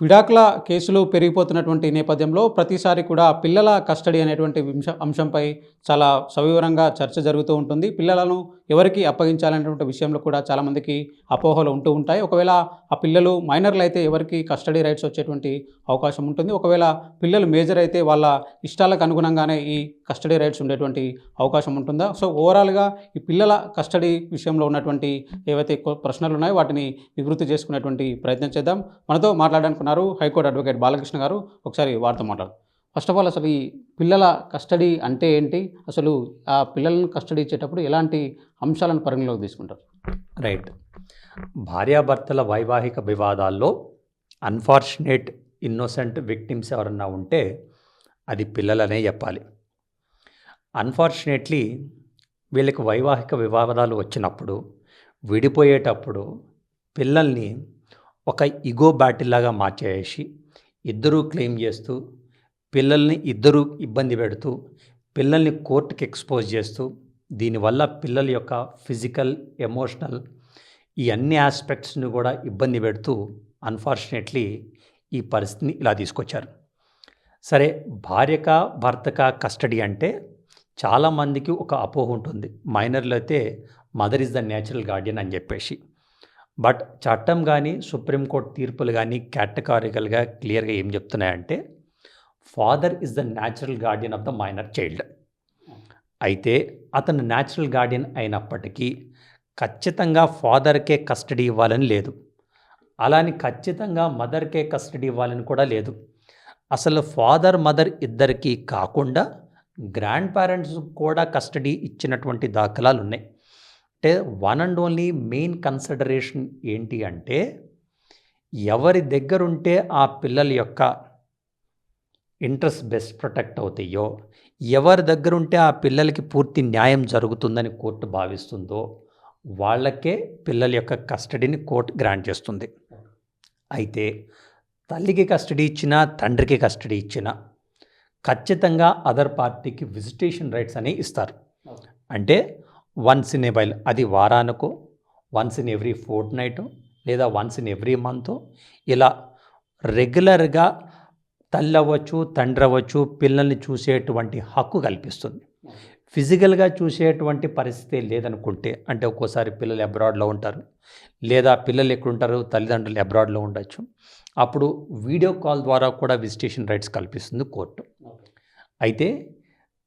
విడాకుల కేసులు పెరిగిపోతున్నటువంటి నేపథ్యంలో ప్రతిసారి కూడా పిల్లల కస్టడీ అనేటువంటి వింశ అంశంపై చాలా సవివరంగా చర్చ జరుగుతూ ఉంటుంది. పిల్లలను ఎవరికి అప్పగించాలనేటువంటి విషయంలో కూడా చాలామందికి అపోహలు ఉంటూ ఉంటాయి. ఒకవేళ ఆ పిల్లలు మైనర్లు అయితే ఎవరికి కస్టడీ రైట్స్ వచ్చేటువంటి అవకాశం ఉంటుంది. ఒకవేళ పిల్లలు మేజర్ అయితే వాళ్ళ ఇష్టాలకు అనుగుణంగానే ఈ కస్టడీ రైట్స్ ఉండేటువంటి అవకాశం ఉంటుందా? సో ఓవరాల్గా ఈ పిల్లల కస్టడీ విషయంలో ఉన్నటువంటి ఏవైతే ప్రశ్నలు ఉన్నాయో వాటిని నివృత్తి చేసుకునేటువంటి ప్రయత్నం చేద్దాం. మనతో మాట్లాడాలనుకున్నారు హైకోర్టు అడ్వకేట్ బాలకృష్ణ గారు. ఒకసారి వారితో మాట్లాడు ఫస్ట్ ఆఫ్ ఆల్ అసలు ఈ పిల్లల కస్టడీ అంటే ఏంటి? అసలు ఆ పిల్లలను కస్టడీ ఇచ్చేటప్పుడు ఎలాంటి అంశాలను పరిగణలోకి తీసుకుంటారు? రైట్. భార్యాభర్తల వైవాహిక వివాదాల్లో అన్ఫార్చునేట్ ఇన్నోసెంట్ విక్టిమ్స్ ఎవరన్నా ఉంటే అది పిల్లలనే చెప్పాలి. అన్ఫార్చునేట్లీ వీళ్ళకి వైవాహిక వివాదాలు వచ్చినప్పుడు విడిపోయేటప్పుడు పిల్లల్ని ఒక ఇగో బ్యాటిల్లాగా మార్చేసి ఇద్దరూ క్లెయిమ్ చేస్తూ పిల్లల్ని ఇద్దరూ ఇబ్బంది పెడుతూ పిల్లల్ని కోర్టుకి ఎక్స్పోజ్ చేస్తూ దీనివల్ల పిల్లల యొక్క ఫిజికల్ ఎమోషనల్ ఈ అన్ని ఆస్పెక్ట్స్ని కూడా ఇబ్బంది పెడుతూ అన్ఫార్చునేట్లీ ఈ పరిస్థితిని ఇలా తీసుకొచ్చారు. సరే భార్యక భర్తక కస్టడీ అంటే చాలామందికి ఒక అపోహ ఉంటుంది. మైనర్లు అయితే mother is the natural guardian అని చెప్పేసి. బట్ చట్టం కానీ సుప్రీంకోర్టు తీర్పులు కానీ కేటగారికల్గా క్లియర్గా ఏం చెప్తున్నాయంటే father is the natural guardian of the minor child. అయితే అతను న్యాచురల్ గార్డియన్ అయినప్పటికీ ఖచ్చితంగా ఫాదర్కే కస్టడీ ఇవ్వాలని లేదు. అలాని ఖచ్చితంగా మదర్కే కస్టడీ ఇవ్వాలని కూడా లేదు. అసలు ఫాదర్ మదర్ ఇద్దరికీ కాకుండా గ్రాండ్ పేరెంట్స్ కూడా కస్టడీ ఇచ్చినటువంటి దాఖలాలు ఉన్నాయి అంటే one and only main consideration ఏంటి అంటే ఎవరి దగ్గరుంటే ఆ పిల్లల యొక్క ఇంట్రెస్ట్ బెస్ట్ ప్రొటెక్ట్ అవుతాయో ఎవరి దగ్గరుంటే ఆ పిల్లలకి పూర్తి న్యాయం జరుగుతుందని కోర్టు భావిస్తుందో వాళ్ళకే పిల్లల యొక్క కస్టడీని కోర్టు గ్రాంట్ చేస్తుంది. అయితే తల్లికి కస్టడీ ఇచ్చినా తండ్రికి కస్టడీ ఇచ్చినా ఖచ్చితంగా అదర్ పార్టీకి విజిటేషన్ రైట్స్ అనేవి ఇస్తారు. అంటే వన్స్ ఇన్ ఏ వైల్ అది వారానికో once in every fortnight లేదా వన్స్ ఇన్ ఎవ్రీ మంత్ ఇలా రెగ్యులర్గా తల్లి అవ్వచ్చు తండ్రి అవ్వచ్చు పిల్లల్ని చూసేటువంటి హక్కు కల్పిస్తుంది. ఫిజికల్గా చూసేటువంటి పరిస్థితి లేదనుకుంటే అంటే ఒక్కోసారి పిల్లలు అబ్రాడ్లో ఉంటారు లేదా పిల్లలు ఎక్కడుంటారు తల్లిదండ్రులు అబ్రాడ్లో ఉండొచ్చు. అప్పుడు వీడియో కాల్ ద్వారా కూడా విజిటేషన్ రైట్స్ కల్పిస్తుంది కోర్టు. అయితే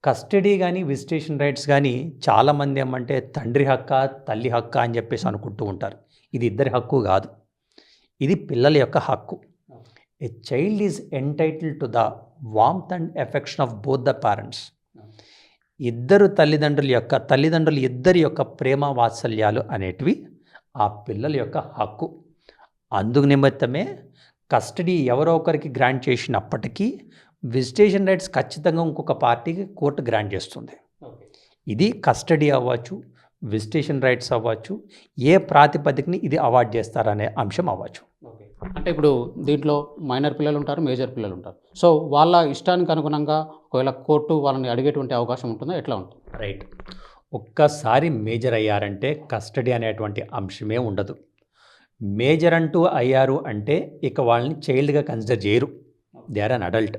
కస్టడీ కానీ విజిటేషన్ రైట్స్ కానీ చాలామంది ఏమంటే తండ్రి హక్క తల్లి హక్క అని చెప్పేసి అనుకుంటూ ఉంటారు. ఇది ఇద్దరి హక్కు కాదు. ఇది పిల్లల యొక్క హక్కు. A child is entitle to the warmth and affection of both the parents ఇద్దరు తల్లిదండ్రుల యొక్క తల్లిదండ్రులు ఇద్దరి యొక్క ప్రేమ వాత్సల్యాలు అనేటివి ఆ పిల్లల యొక్క హక్కు. అందుకు నిమిత్తమే కస్టడీ ఎవరో ఒకరికి గ్రాంట్ చేసినప్పటికీ విజిటేషన్ రైట్స్ ఖచ్చితంగా ఇంకొక పార్టీకి కోర్టు గ్రాంట్ చేస్తుంది. ఇది కస్టడీ అవ్వచ్చు విజిటేషన్ రైట్స్ అవ్వచ్చు ఏ ప్రాతిపదికని ఇది అవార్డ్ చేస్తారనే అంశం అవ్వచ్చు. అంటే ఇప్పుడు దీంట్లో మైనర్ పిల్లలు ఉంటారు మేజర్ పిల్లలు ఉంటారు. సో వాళ్ళ ఇష్టానికి అనుగుణంగా ఒకవేళ కోర్టు వాళ్ళని అడిగేటువంటి అవకాశం ఉంటుందా? ఎట్లా ఉంటుంది? రైట్. ఒక్కసారి మేజర్ అయ్యారంటే కస్టడీ అనేటువంటి అంశమే ఉండదు. మేజర్ అంటూ అయ్యారు అంటే ఇక వాళ్ళని చైల్డ్గా కన్సిడర్ చేయరు. They are an adult.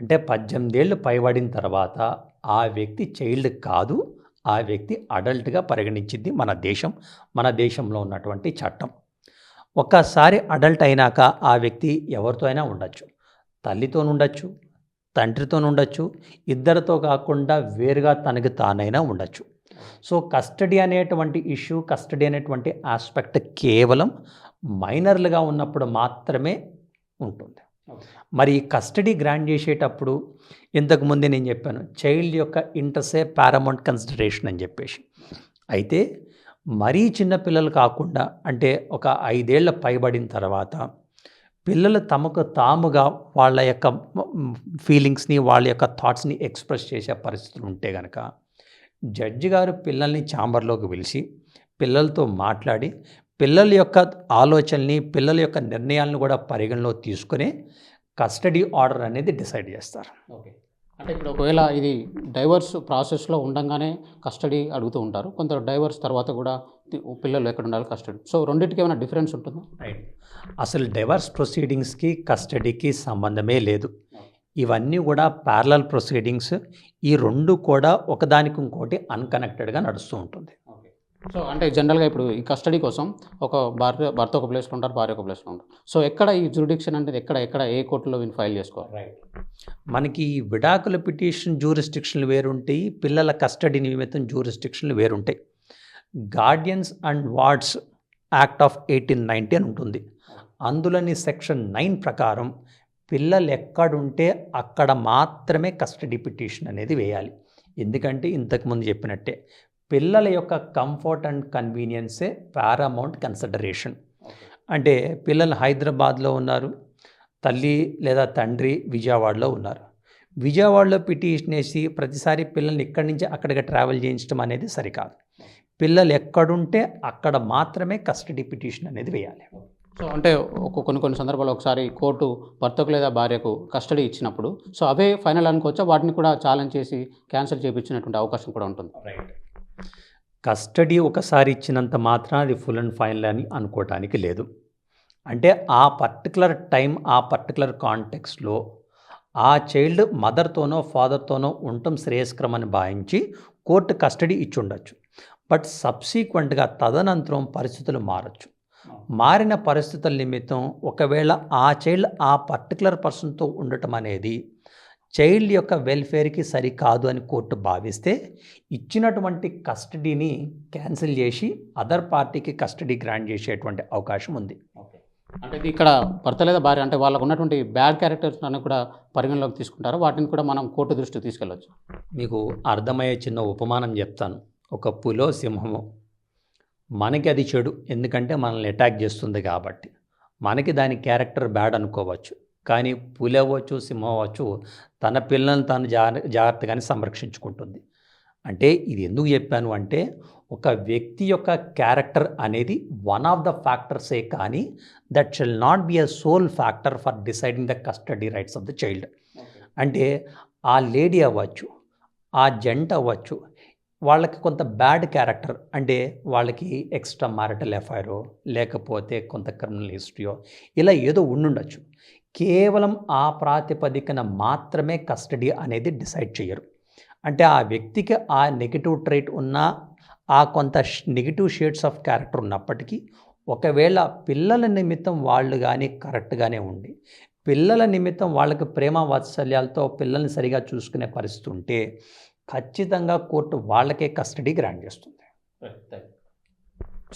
అంటే పద్దెనిమిదేళ్ళు పైబడిన తర్వాత ఆ వ్యక్తి చైల్డ్ కాదు ఆ వ్యక్తి అడల్ట్గా పరిగణించింది మన దేశం మన దేశంలో ఉన్నటువంటి చట్టం. ఒక్కసారి అడల్ట్ అయినాక ఆ వ్యక్తి ఎవరితో అయినా ఉండొచ్చు. తల్లితో ఉండొచ్చు తండ్రితో ఉండొచ్చు ఇద్దరితో కాకుండా వేరుగా తనకి తానైనా ఉండొచ్చు. సో కస్టడీ అనేటువంటి ఇష్యూ కస్టడీ అనేటువంటి ఆస్పెక్ట్ కేవలం మైనర్లుగా ఉన్నప్పుడు మాత్రమే ఉంటుంది. మరి కస్టడీ గ్రాంట్ చేసేటప్పుడు ఇంతకుముందే నేను చెప్పాను చైల్డ్ యొక్క ఇంట్రెస్టే పారమౌంట్ కన్సిడరేషన్ అని చెప్పేసి. అయితే మరీ చిన్న పిల్లలు కాకుండా అంటే ఒక ఐదేళ్ళ పైబడిన తర్వాత పిల్లలు తమకు తాముగా వాళ్ళ యొక్క ఫీలింగ్స్ని వాళ్ళ యొక్క థాట్స్ని ఎక్స్ప్రెస్ చేసే పరిస్థితులు ఉంటే కనుక జడ్జి గారు పిల్లల్ని ఛాంబర్లోకి పిలిచి పిల్లలతో మాట్లాడి పిల్లల యొక్క ఆలోచనల్ని పిల్లల యొక్క నిర్ణయాలను కూడా పరిగణలో తీసుకుని కస్టడీ ఆర్డర్ అనేది డిసైడ్ చేస్తారు. ఓకే. అంటే ఇప్పుడు ఒకవేళ ఇది డైవర్స్ ప్రాసెస్లో ఉండంగానే కస్టడీ అడుగుతూ ఉంటారు. కొందరు డైవర్స్ తర్వాత కూడా పిల్లలు ఎక్కడ ఉండాలి కస్టడీ. సో రెండింటికి ఏమైనా డిఫరెన్స్ ఉంటుందా? రైట్. అసలు డైవర్స్ ప్రొసీడింగ్స్కి కస్టడీకి సంబంధమే లేదు. ఇవన్నీ కూడా ప్యారలల్ ప్రొసీడింగ్స్. ఈ రెండు కూడా ఒకదానికి ఇంకోటి అన్కనెక్టెడ్గా నడుస్తూ ఉంటుంది. సో అంటే జనరల్గా ఇప్పుడు ఈ కస్టడీ కోసం ఒక భార్య భర్త ఒక ప్లేస్లో ఉంటారు భార్య ఒక ప్లేస్లో ఉంటారు. సో ఎక్కడ ఈ జ్యూరిడిక్షన్ అనేది ఎక్కడ ఎక్కడ ఏ కోర్టులో వీళ్ళు ఫైల్ చేసుకోవాలి? రైట్ మనకి ఈ విడాకుల పిటిషన్ జూరిస్టిక్షన్లు వేరుంటాయి పిల్లల కస్టడీ నిమిత్తం జూరిస్టిక్షన్లు వేరుంటాయి. Guardians and wards act of eighteen ninety అని ఉంటుంది. అందులోని సెక్షన్ నైన్ ప్రకారం పిల్లలు ఎక్కడుంటే అక్కడ మాత్రమే కస్టడీ పిటిషన్ అనేది వేయాలి. ఎందుకంటే ఇంతకుముందు చెప్పినట్టే పిల్లల యొక్క కంఫర్ట్ అండ్ కన్వీనియన్సే పారామౌంట్ కన్సిడరేషన్. అంటే పిల్లలు హైదరాబాద్లో ఉన్నారు తల్లి లేదా తండ్రి విజయవాడలో ఉన్నారు. విజయవాడలో పిటిషన్ వేసి ప్రతిసారి పిల్లల్ని ఇక్కడి నుంచి అక్కడికి ట్రావెల్ చేయించడం అనేది సరికాదు. పిల్లలు ఎక్కడుంటే అక్కడ మాత్రమే కస్టడీ పిటిషన్ అనేది వేయాలి. సో అంటే కొన్ని కొన్ని సందర్భాల్లో ఒకసారి కోర్టు భర్తకు లేదా భార్యకు కస్టడీ ఇచ్చినప్పుడు సో అవే ఫైనల్ అనుకోవచ్చా? వాటిని కూడా ఛాలెంజ్ చేసి క్యాన్సిల్ చేయించినటువంటి అవకాశం కూడా ఉంటుంది. రైట్. కస్టడీ ఒకసారి ఇచ్చినంత మాత్రం అది ఫుల్ అండ్ ఫైనల్ అని అనుకోవటానికి లేదు. అంటే ఆ పర్టికులర్ టైం ఆ పర్టికులర్ కాంటెక్స్లో ఆ చైల్డ్ మదర్తోనో ఫాదర్తోనో ఉండటం శ్రేయస్కరం అని భావించి కోర్టు కస్టడీ ఇచ్చి ఉండొచ్చు బట్ సబ్సీక్వెంట్గా తదనంతరం పరిస్థితులు మారచ్చు. మారిన పరిస్థితుల నిమిత్తం ఒకవేళ ఆ చైల్డ్ ఆ పర్టికులర్ పర్సన్తో ఉండటం అనేది చైల్డ్ యొక్క వెల్ఫేర్కి సరికాదు అని కోర్టు భావిస్తే ఇచ్చినటువంటి కస్టడీని క్యాన్సిల్ చేసి అదర్ పార్టీకి కస్టడీ గ్రాంట్ చేసేటువంటి అవకాశం ఉంది. అంటే ఇక్కడ భర్త లేదా భార్య అంటే వాళ్ళకు ఉన్నటువంటి బ్యాడ్ క్యారెక్టర్స్ అని కూడా పరిగణలోకి తీసుకుంటారు? వాటిని కూడా మనం కోర్టు దృష్టికి తీసుకెళ్ళవచ్చు మీకు అర్థమయ్యే చిన్న ఉపమానం చెప్తాను. ఒక పులో సింహము. మనకి అది చెడు. ఎందుకంటే మనల్ని అటాక్ చేస్తుంది కాబట్టి. మనకి దాని క్యారెక్టర్ బ్యాడ్ అనుకోవచ్చు. కానీ పులి అవ్వచ్చు సింహం అవ్వచ్చు తన పిల్లల్ని తాను జాగ్ర జాగ్రత్తగానే సంరక్షించుకుంటుంది. అంటే ఇది ఎందుకు చెప్పాను అంటే ఒక వ్యక్తి యొక్క క్యారెక్టర్ అనేది వన్ ఆఫ్ ద ఫ్యాక్టర్సే కానీ that shall not be a sole factor for deciding the custody rights of the child. అంటే ఆ లేడీ అవ్వచ్చు ఆ జంట అవ్వచ్చు వాళ్ళకి కొంత బ్యాడ్ క్యారెక్టర్ అంటే వాళ్ళకి ఎక్స్ట్రా మ్యారిటల్ ఎఫ్ఐఆరో లేకపోతే కొంత క్రిమినల్ హిస్టరీయో ఇలా ఏదో ఉండుండొచ్చు. కేవలం ఆ ప్రాతిపదికన మాత్రమే కస్టడీ అనేది డిసైడ్ చేయరు. అంటే ఆ వ్యక్తికి ఆ నెగిటివ్ ట్రైట్ ఉన్న ఆ కొంత నెగిటివ్ షేడ్స్ ఆఫ్ క్యారెక్టర్ ఉన్నప్పటికీ ఒకవేళ పిల్లల నిమిత్తం వాళ్ళు కానీ కరెక్ట్గానే ఉండి పిల్లల నిమిత్తం వాళ్ళకి ప్రేమ వాత్సల్యాలతో పిల్లల్ని సరిగా చూసుకునే పరిస్థితి ఉంటే ఖచ్చితంగా కోర్టు వాళ్ళకే కస్టడీ గ్రాంట్ చేస్తుంది.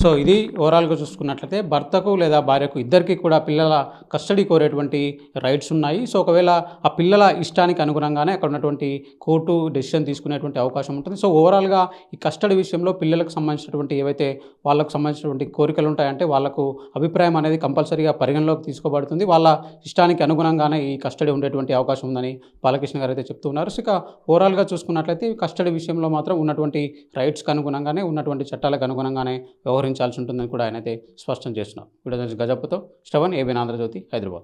సో ఇది ఓవరాల్గా చూసుకున్నట్లయితే భర్తకు లేదా భార్యకు ఇద్దరికి కూడా పిల్లల కస్టడీ కోరేటువంటి రైట్స్ ఉన్నాయి. సో ఒకవేళ ఆ పిల్లల ఇష్టానికి అనుగుణంగానే అక్కడ ఉన్నటువంటి కోర్టు డెసిషన్ తీసుకునేటువంటి అవకాశం ఉంటుంది. సో ఓవరాల్గా ఈ కస్టడీ విషయంలో పిల్లలకు సంబంధించినటువంటి ఏవైతే వాళ్ళకు సంబంధించినటువంటి కోరికలు ఉంటాయంటే వాళ్ళకు అభిప్రాయం అనేది కంపల్సరీగా పరిగణలోకి తీసుకోబడుతుంది. వాళ్ళ ఇష్టానికి అనుగుణంగానే ఈ కస్టడీ ఉండేటువంటి అవకాశం ఉందని బాలకృష్ణ గారు అయితే చెప్తున్నారు. సో ఇక ఓవరాల్గా చూసుకున్నట్లయితే కస్టడీ విషయంలో మాత్రం ఉన్నటువంటి రైట్స్కి అనుగుణంగానే ఉన్నటువంటి చట్టాలకు అనుగుణంగానే వ్యవహరించాల్సి ఉంటుందని కూడా ఆయన అయితే స్పష్టం చేస్తున్నారు. వీడియో గజపతో శ్రవణ్ ఏబిన్ ఆంధ్రజ్యోతి హైదరాబాద్.